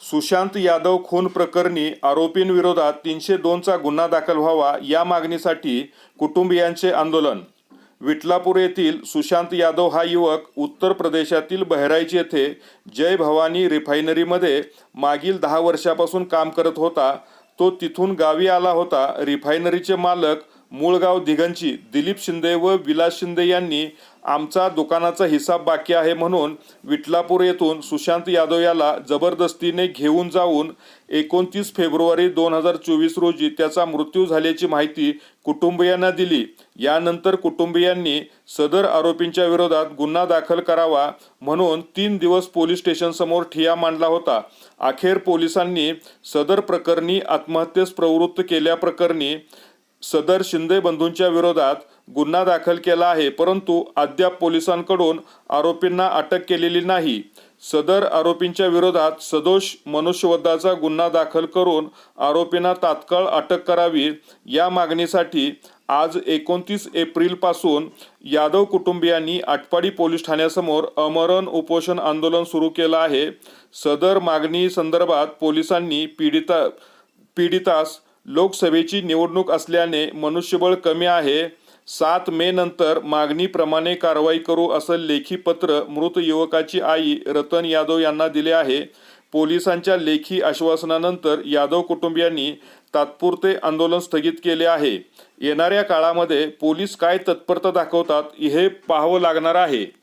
सुशांत यादव खून प्रकरणी आरोपींविरोधात तीनशे दोनचा गुन्हा दाखल व्हावा या मागणीसाठी कुटुंबियांचे आंदोलन. विटलापूर येथील सुशांत यादव हा युवक उत्तर प्रदेशातील बहराईच येथे जय भवानी रिफायनरीमध्ये मागील दहा वर्षापासून काम करत होता. तो तिथून गावी आला होता. रिफायनरीचे मालक मूळगाव दिघंची दिलीप शिंदे व विलास शिंदे यांनी आमचा दुकानाचा हिसाब बाकी आहे म्हणून विटलापूर येथून सुशांत यादव याला जबरदस्तीने घेऊन जाऊन एकोणतीस फेब्रुवारी दोन हजार चोवीस रोजी त्याचा मृत्यू झाल्याची माहिती कुटुंबियांना दिली. यानंतर कुटुंबियांनी सदर आरोपींच्या विरोधात गुन्हा दाखल करावा म्हणून तीन दिवस पोलीस स्टेशनसमोर ठिया मांडला होता. अखेर पोलिसांनी सदर प्रकरणी आत्महत्येस प्रवृत्त केल्याप्रकरणी सदर शिंदे बंधूंच्या विरोधात गुन्हा दाखल केला आहे परंतु अद्याप पोलिसांकडून आरोपींना अटक केलेली नाही. सदर आरोपींच्या विरोधात सदोष मनुष्यवधाचा गुन्हा दाखल करून आरोपींना तात्काळ अटक करावी या मागणीसाठी आज एकोणतीस एप्रिलपासून यादव कुटुंबियांनी आटपाडी पोलीस ठाण्यासमोर अमरण उपोषण आंदोलन सुरू केलं आहे. सदर मागणी संदर्भात पोलिसांनी पीडिता पीडितास लोकसभेची निवडणूक असल्याने मनुष्यबळ कमी आहे. सात मे नंतर मागणीप्रमाणे कारवाई करू असं लेखी पत्र मृत युवकाची आई रतन यादव यांना दिले आहे. पोलिसांच्या लेखी आश्वासनानंतर यादव कुटुंबियांनी तात्पुरते आंदोलन स्थगित केले आहे. येणाऱ्या काळामध्ये पोलीस काय तत्परता दाखवतात हे पाहावं लागणार आहे.